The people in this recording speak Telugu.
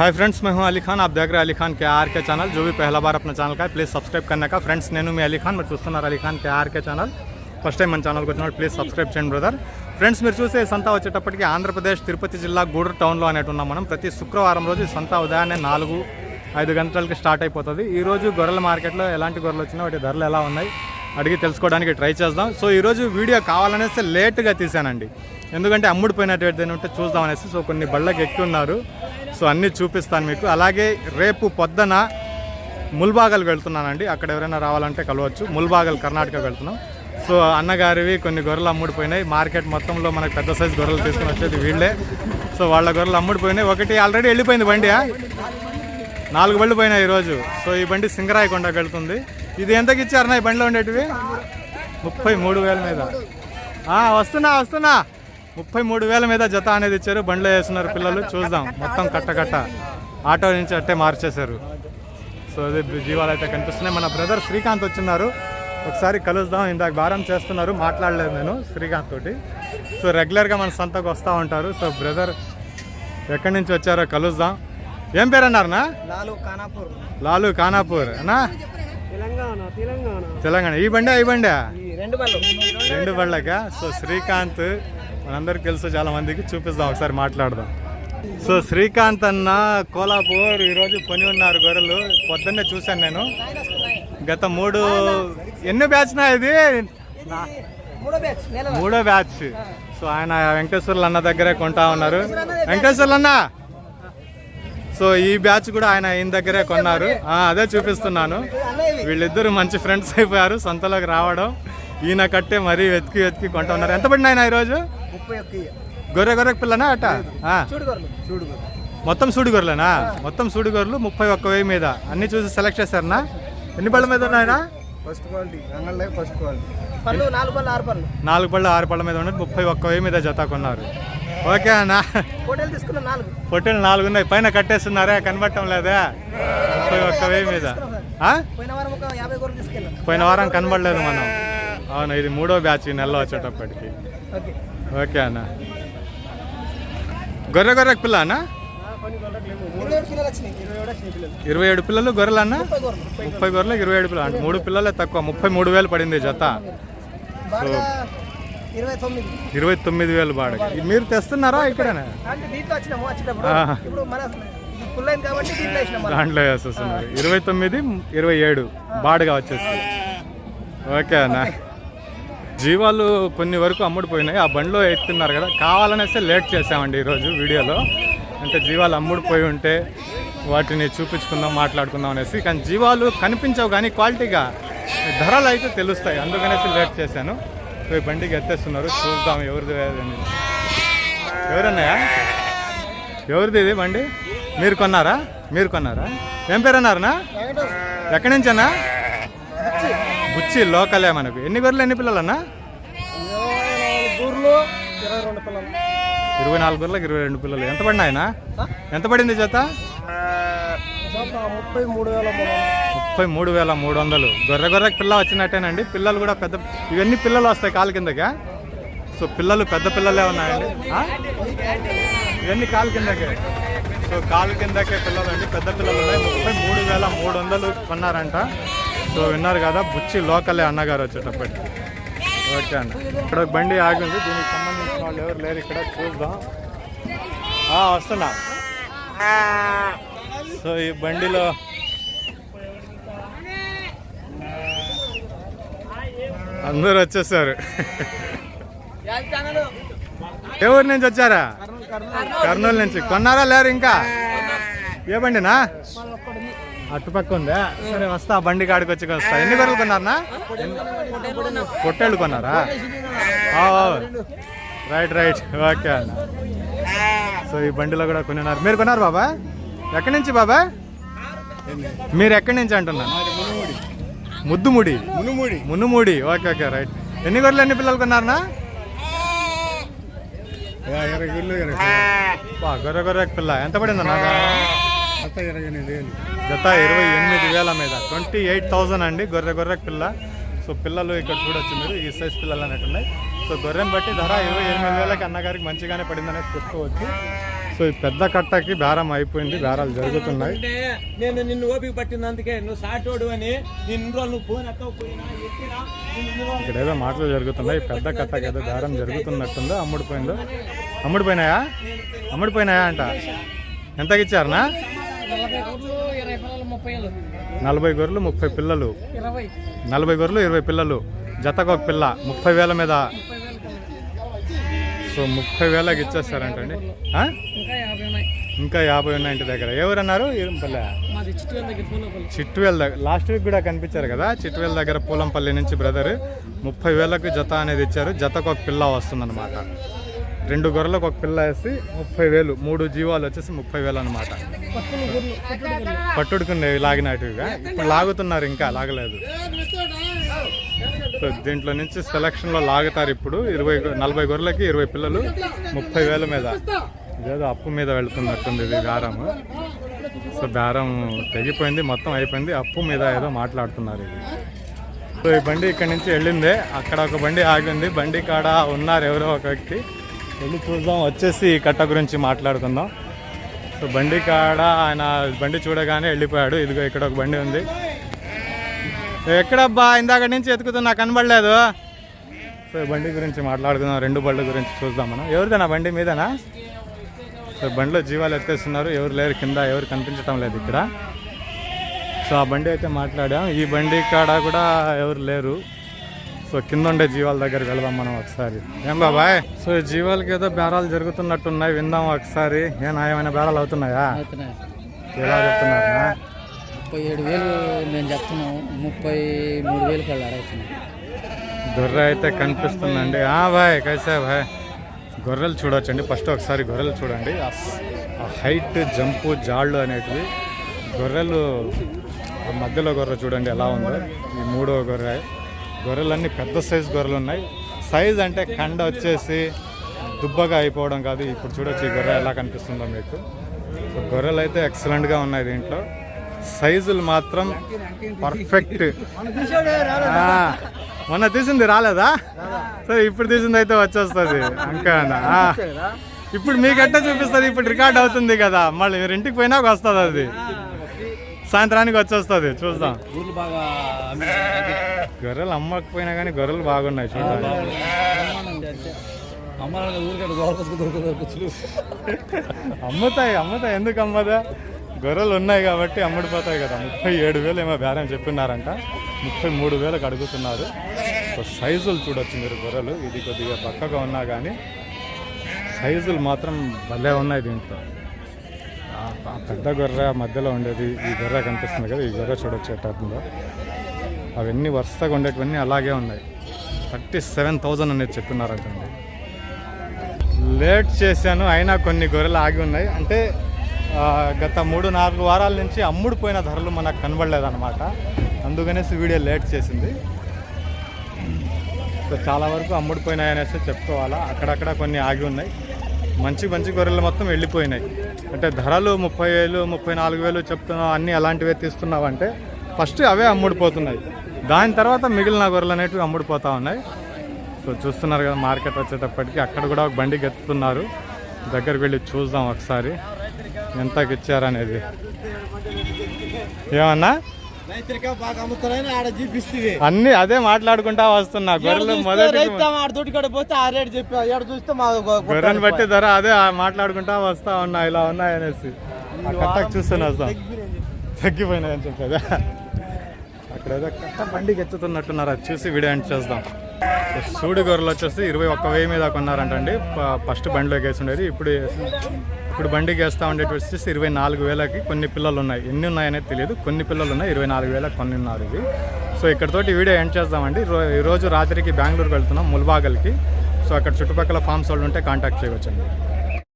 హాయ్ ఫ్రెండ్స్ మేము అలీ ఖాన్ ఆప్ దగ్గర అలీ ఖాన్ కేఆర్కే ఛానల్ జో పహలా బార్ అప్న ఛానల్ కా ప్లీజ్ సబ్స్క్రైబ్ కన్నాక ఫ్రెండ్స్ నేను మీ అలీ ఖాన్ మీరు చూస్తున్నారు Ali Khan KRK channel first time మన ఛానల్కి వచ్చినప్పుడు ప్లీజ్ సబ్స్క్రైబ్ చేయండి బ్రదర్ ఫ్రెండ్స్ మీరు చూసే సంత వచ్చేటప్పటికి ఆంధ్రప్రదేశ్ తిరుపతి జిల్లా గూడూరు టౌన్లో అనేటు ఉన్నాం మనం ప్రతి శుక్రవారం రోజు సంత ఉదయాన్నే నాలుగు ఐదు గంటలకి స్టార్ట్ అయిపోతుంది ఈరోజు గొర్రెల మార్కెట్లో ఎలాంటి గొర్రెలు వచ్చినా వాటి ధరలు ఎలా ఉన్నాయి అడిగి తెలుసుకోవడానికి ట్రై చేద్దాం. సో ఈరోజు వీడియో కావాలనేసి లేట్గా తీసానండి ఎందుకంటే అమ్ముడిపోయినట్టు ఏదైనా ఉంటే చూద్దాం అనేసి సో కొన్ని బళ్ళకి ఎక్కి ఉన్నారు. సో అన్నీ చూపిస్తాను మీకు. అలాగే రేపు పొద్దున ముల్బాగల్ వెళ్తున్నానండి. అక్కడ ఎవరైనా రావాలంటే కలవచ్చు. ముల్బాగల్ కర్ణాటక వెళ్తున్నాం. సో అన్నగారివి కొన్ని గొర్రెలు అమ్ముడిపోయినాయి మార్కెట్ మొత్తంలో మనకు పెద్ద సైజు గొర్రెలు తీసుకుని వచ్చేది వీళ్ళే. సో వాళ్ళ గొర్రెలు అమ్ముడిపోయినాయి ఒకటి ఆల్రెడీ వెళ్ళిపోయింది బండి నాలుగు బళ్ళు పోయినాయి ఈరోజు. సో ఈ బండి సింగరాయకొండకు వెళ్తుంది. ఇది ఎంతకి ఇచ్చారన్నా ఈ బండిలో ఉండేటివి? ముప్పై మూడు వేల మీద. వస్తున్నా వస్తున్నా. ముప్పై మూడు వేల మీద జత అనేది ఇచ్చారు. బండ్లో వేస్తున్నారు పిల్లలు. చూద్దాం. మొత్తం కట్ట కట్ట. ఆటో నుంచి అట్టే మార్చేశారు. సో అది జీవాలు అయితే కనిపిస్తున్నాయి. మన బ్రదర్ శ్రీకాంత్ వచ్చిన్నారు. ఒకసారి కలుద్దాం. ఇందాక భారం చేస్తున్నారు. మాట్లాడలేదు నేను శ్రీకాంత్ తోటి. సో రెగ్యులర్గా మన సంతకు వస్తూ ఉంటారు. సో బ్రదర్ ఎక్కడి నుంచి వచ్చారో కలుద్దాం. ఏం పేరు అన్నారనా లాలు ఖానాపూర్ లాలు ఖానాపూర్ అన్నా? తెలంగాణ ఈ బండి ఈ బండి? రెండు బళ్ళక? సో శ్రీకాంత్ మనందరికి తెలుసు చాలా మందికి చూపిస్తాం ఒకసారి మాట్లాడదాం. సో శ్రీకాంత్ అన్న కోలాపూర్ ఈరోజు కొని ఉన్నారు గొర్రెలు. పొద్దున్నే చూశాను నేను. గత మూడు ఎన్ని బ్యాచ్ నా ఇది? మూడో బ్యాచ్ సో ఆయన వెంకటేశ్వర్లు అన్న దగ్గరే కొంటా ఉన్నారు. వెంకటేశ్వర్లు అన్న! సో ఈ బ్యాచ్ కూడా ఆయన ఈయన దగ్గరే కొన్నారు. ఆ, అదే చూపిస్తున్నాను. వీళ్ళిద్దరు మంచి ఫ్రెండ్స్ అయిపోయారు సంతలోకి రావడం ఈయన కట్టే మరీ వెతికి వెతికి కొంటా ఉన్నారు. ఎంత పడినా ఆయన ఈరోజు? గొర్రె గొర్రె పిల్లనా అట? మొత్తం సూడి గొర్రెలేనా మొత్తం సూడి గొర్రెలు ముప్పై ఒక్క వెయ్యి మీద. అన్ని చూసి సెలెక్ట్ చేశారనా? ఎన్ని పళ్ళ మీద ఉన్నాయనా? First quality. అంగళ్ళ first quality. పళ్ళు నాలుగు పళ్ళు ఆరు పళ్ళు. నాలుగు పళ్ళు ఆరు పళ్ళ మీద ఉన్నది ముప్పై ఒక్క వెయ్యి మీద జత కొన్నారు. ఓకే అన్న. హోటల్ తీసుకున్న నాలుగు. పొట్టెలు నాలుగు ఉన్నాయి. పైన కట్టేస్తున్నారే? కనబడటం లేదే? ముప్పై ఒక్క వెయ్యి మీద. ఆ? పోయిన వారం కనబడలేదు మనం. అవును ఇది మూడో బ్యాచ్ ఈ నెలలో వచ్చేటప్పటికి. ఓకే. ఓకే అన్న. గొర్రె గొర్రె పిల్ల అన్న? ఇరవై ఏడు పిల్లలు గొర్రెలు అన్న? ముప్పై గొర్రెలు ఇరవై ఏడు పిల్లలు. అంటే మూడు పిల్లలే తక్కువ. ముప్పై మూడు వేలు పడింది జత. బాగా ఇరవై తొమ్మిది. వేలు బాడకి. ఇది మీరు తెస్తున్నారా ఇక్కడనే? దీంట్లో వేసేస్తున్నారు. ఇరవై తొమ్మిది ఇరవై ఏడు బాడుగా వచ్చేసి. ఓకే అన్న. జీవాలు కొన్ని వరకు అమ్ముడిపోయినాయి. ఆ బండిలో ఎత్తున్నారు కదా. కావాలనేసి లేట్ చేసామండి ఈరోజు వీడియోలో. అంటే జీవాలు అమ్ముడిపోయి ఉంటే వాటిని చూపించుకుందాం మాట్లాడుకుందాం అనేసి. కానీ జీవాలు కనిపించవు కానీ క్వాలిటీగా ధరలు అయితే తెలుస్తాయి. అందుకనేసి లేట్ చేశాను. ఈ బండికి ఎత్తేస్తున్నారు. చూద్దాం ఎవరిది అని ఎవరన్నాయా ఎవరిది ఇది బండి? మీరు కొన్నారా? మీరు కొన్నారా? ఏం పేరు అన్నారనా ఎక్కడి నుంచి అన్నా బుచ్చి లోకలే మనకు. ఎన్ని గొర్రెలు ఎన్ని పిల్లలు అన్నా ఇరవై నాలుగు గొర్రెలకు ఇరవై రెండు పిల్లలు. ఎంత పడినాయనా? ఎంత పడింది దాదాపు ముప్పై మూడు వేల. ముప్పై మూడు వేల మూడు వందలు. గొర్రె గొర్రెకి పిల్ల వచ్చినట్టేనండి. పిల్లలు కూడా పెద్ద ఇవన్నీ పిల్లలు వస్తాయి కాలు కిందగా సో పిల్లలు పెద్ద పిల్లలే ఉన్నాయండి. ఇవన్నీ కాలు కిందకే. సో కాలు కిందకే పిల్లలు అండి పెద్ద పిల్లలు ఉన్నాయి. ముప్పై మూడు వేల మూడు వందలు కొన్నారంట. సో విన్నారు కదా బుచ్చి లోకలే అన్నగారు వచ్చేటప్పటికి. ఓకే అండి. ఇక్కడ ఒక బండి ఆగి ఉంది దీనికి సంబంధించిన వాళ్ళు ఎవరు లేరు ఇక్కడ చూద్దాం. వస్తున్నా. సో ఈ బండిలో అందరూ వచ్చేసారు. ఏ ఊరి నుంచి వచ్చారా? కర్నూలు నుంచి. కొన్నారా లేరు ఇంకా? ఏ బండినా? అటుపక్క ఉందా? సరే వస్తా బండి కాడికి వచ్చి వస్తా ఎన్ని గొర్రెలు కొన్నారనా పొట్టేళ్ళు కొన్నారా. Right right. ఓకే అన్న. సో ఈ బండిలో కూడా కొన్నారు మీరు కొన్నారు బాబా? ఎక్కడి నుంచి బాబా? మీరు ఎక్కడి నుంచి అంటున్నాను ముద్దుముడి. మునుముడి. మున్నుముడి ఓకే ఓకే రైట్ ఎన్ని గొర్రెలు ఎన్ని పిల్లలు కొన్నారనా గొర్రె గొర్రె పిల్ల. ఎంత పడింది వేలు. జత ఇరవై ఎనిమిది వేల మీద. ట్వంటీ ఎయిట్ థౌజండ్ అండి గొర్రె గొర్రె పిల్ల. సో పిల్లలు ఇక్కడ చూడొచ్చు మీరు ఈ సైజ్ పిల్లలు అన్నట్టున్నాయి సో గొర్రెని బట్టి ధర ఇరవై ఎనిమిది వేలకి అన్నగారికి మంచిగానే పడిందనేది చెప్పుకోవచ్చు. సో ఈ పెద్ద కట్టకి బేరం అయిపోయింది బేరాలు జరుగుతున్నాయి. నేను నిన్ను ఓపిక పట్టింది అందుకే నువ్వు సాటోడు అని ఇక్కడ ఏదో మాటలు జరుగుతున్నాయి పెద్ద కట్టకి ఏదో బేరం జరుగుతున్నట్టుందో? అమ్ముడిపోయిందో అమ్ముడిపోయినాయా అమ్ముడిపోయినాయా అంట. ఎంతకి ఇచ్చారనా? నలభై గొర్రెలు ముప్పై పిల్లలు. నలభై గొర్రెలు ఇరవై పిల్లలు. జతకు ఒక పిల్ల ముప్పై వేల మీద. సో ముప్పై వేలకి ఇచ్చేస్తారంటండి? ఇంకా యాభై ఉన్నాయి. ఇంటి దగ్గర. ఎవరన్నారు? చిట్టువేల్ దగ్గర లాస్ట్ వీక్ కూడా కనిపించారు కదా చిట్టువేల్ దగ్గర పూలంపల్లి నుంచి బ్రదర్ ముప్పై వేలకు జత అనేది ఇచ్చారు. జతకు ఒక పిల్ల వస్తుందన్నమాట. రెండు గొర్రెలకు ఒక పిల్ల వేసి ముప్పై వేలు. మూడు జీవాలు వచ్చేసి ముప్పై వేలు అనమాట పట్టుడుకునేవి లాగినట్టుగా. ఇప్పుడు లాగుతున్నారు ఇంకా లాగలేదు. దీంట్లో నుంచి సెలక్షన్లో లాగుతారు ఇప్పుడు. ఇరవై నలభై గొర్రెలకి ఇరవై పిల్లలు ముప్పై వేల మీద. ఇదేదో అప్పు మీద వెళ్తున్నట్టుంది ఇది బేరం. సో బేరం తెగిపోయింది మొత్తం అయిపోయింది. అప్పు మీద ఏదో మాట్లాడుతున్నారు ఇది. సో ఈ బండి ఇక్కడ నుంచి వెళ్ళింది. అక్కడ ఒక బండి ఆగింది. బండి కాడ ఉన్నారు ఎవరో ఒక వ్యక్తి. వెళ్ళి చూద్దాం వచ్చేసి ఈ కట్ట గురించి మాట్లాడుకుందాం. సో బండి కాడ ఆయన బండి చూడగానే వెళ్ళిపోయాడు. ఇదిగో ఇక్కడ ఒక బండి ఉంది. ఎక్కడబ్బా? ఇందాక నుంచి ఎతుకుతున్నా కనబడలేదు. సో బండి గురించి మాట్లాడుకుందాం. రెండు బండ్ల గురించి చూద్దాం మనం ఎవరిదేనా? బండి మీదేనా? సో బండిలో జీవాలు ఎత్తేస్తున్నారు. ఎవరు లేరు కింద ఎవరు కనిపించటం లేదు ఇక్కడ. సో ఆ బండి అయితే మాట్లాడాం. ఈ బండి కాడ కూడా ఎవరు లేరు. సో కింద ఉండే జీవాల దగ్గరికి వెళదాం మనం ఒకసారి. ఏం బాబాయ్? సో ఈ జీవాలకి ఏదో బేరాలు జరుగుతున్నట్టున్నాయి. విందాం ఒకసారి. ఏ న్యాయమైన బేరాలు అవుతున్నాయా? అవుతున్నాయి. ఎలా చెప్తున్నారా ముప్పై ఏడు వేలు నేను చెప్తున్నాం. ముప్పై మూడు వేలు కళ్ళు అడుగుతున్నాం గొర్రె అయితే కనిపిస్తుందండి. ఆ బాయ్ కైసా బాయ్. గొర్రెలు చూడొచ్చండి. ఫస్ట్ ఒకసారి గొర్రెలు చూడండి. ఆ హైట్ జంపు జాళ్ళు అనేటివి గొర్రెలు మధ్యలో గొర్రె చూడండి ఎలా ఉందో. ఈ మూడో గొర్రె. గొర్రెలన్నీ పెద్ద సైజు గొర్రెలు ఉన్నాయి. సైజ్ అంటే కండ వచ్చేసి దుబ్బగా అయిపోవడం కాదు. ఇప్పుడు చూడొచ్చు ఈ గొర్రె ఎలా కనిపిస్తుందో మీకు. సో గొర్రెలు అయితే ఎక్సలెంట్గా ఉన్నాయి దీంట్లో. సైజులు మాత్రం పర్ఫెక్ట్. మొన్న తీసింది రాలేదా? సో ఇప్పుడు తీసింది అయితే వచ్చేస్తుంది ఇంకా ఇప్పుడు మీకెట్ట చూపిస్తుంది ఇప్పుడు రికార్డ్ అవుతుంది కదా మళ్ళీ మీరు ఇంటికి పోయినాక వస్తుంది అది. సాయంత్రానికి వచ్చేస్తుంది చూద్దాం. గొర్రెలు అమ్మకపోయినా కానీ గొర్రెలు బాగున్నాయి చూద్దాం అమ్ముతాయి అమ్ముతాయి. ఎందుకు అమ్మదా? గొర్రెలు ఉన్నాయి కాబట్టి అమ్ముడిపోతాయి కదా. ముప్పై ఏడు వేలు ఏమో బేరం చెప్పినారంట. ముప్పై మూడు వేలకు అడుగుతున్నారు. సైజులు చూడొచ్చు మీరు గొర్రెలు. ఇది కొద్దిగా పక్కగా ఉన్నా కానీ సైజులు మాత్రం భలే ఉన్నాయి దీంట్లో. ఆ- పెద్ద గొర్రె మధ్యలో ఉండేది. ఈ గొర్రె కనిపిస్తుంది కదా. ఈ గొర్రె చూడొచ్చు ఎట్టుందో అవన్నీ వరుసగా ఉండేటివన్నీ అలాగే ఉన్నాయి. థర్టీ సెవెన్ థౌజండ్ అనేది చెప్తున్నారంటండి లేట్ చేశాను. అయినా కొన్ని గొర్రెలు ఆగి ఉన్నాయి. అంటే గత మూడు నాలుగు వారాల నుంచి అమ్ముడుపోయిన ధరలు మనకు కనబడలేదన్నమాట. అందుకనేసి వీడియో లేట్ చేసింది. సో చాలా వరకు అమ్ముడుపోయినాయి అనేసి చెప్పుకోవాలా? అక్కడక్కడ కొన్ని ఆగి ఉన్నాయి. మంచి మంచి గొర్రెలు మొత్తం వెళ్ళిపోయినాయి. అంటే ధరలు ముప్పై వేలు ముప్పై నాలుగు వేలు చెప్తున్నావు అన్నీ అలాంటివే తీస్తున్నావంటే ఫస్ట్ అవే అమ్ముడుపోతున్నాయి. దాని తర్వాత మిగిలిన గొర్రెలు అనేటివి అమ్ముడిపోతూ ఉన్నాయి. సో చూస్తున్నారు కదా మార్కెట్ వచ్చేటప్పటికి అక్కడ కూడా ఒక బండి గెత్తుతున్నారు. దగ్గరికి వెళ్ళి చూద్దాం ఒకసారి. ఎంతకి ఇచ్చారనేది ఏమన్నా? అన్ని అదే మాట్లాడుకుంటా వస్తున్నా. గొర్రెలు మొదటి గొర్రెని బట్టి ధర అదే మాట్లాడుకుంటా వస్తా ఉన్నా ఇలా ఉన్నాయి అనేసి. ఆ కట్టకు చూస్తూనే వస్తాం తగ్గిపోయినాయని చెప్పేదా. అక్కడ ఏదో కట్ట బండికి ఎత్తుతున్నట్టున్నారు అది చూసి వీడియో ఎండ్ చేద్దాం. సూడి గొర్రెలు వచ్చేసి ఇరవై ఒక్క వెయ్యి మీద కొన్నారంటండి. ఫస్ట్ బండిలోకి వేసి ఉండేది. ఇప్పుడు ఇప్పుడు బండికి వేస్తా ఉండేటి వచ్చేసి ఇరవై నాలుగు వేలకి కొన్ని పిల్లలు ఉన్నాయి ఎన్ని ఉన్నాయనేది తెలియదు. కొన్ని పిల్లలు ఉన్నాయి ఇరవై నాలుగు వేలకు కొన్ని ఉన్నారు ఇవి. సో ఇక్కడతోటి వీడియో ఎండ్ చేద్దామండి. ఈరోజు రాత్రికి బెంగళూరుకి వెళ్తున్నాం ముల్బాగల్కి. సో అక్కడ చుట్టుపక్కల ఫామ్స్ వాళ్ళు ఉంటే కాంటాక్ట్ చేయవచ్చండి.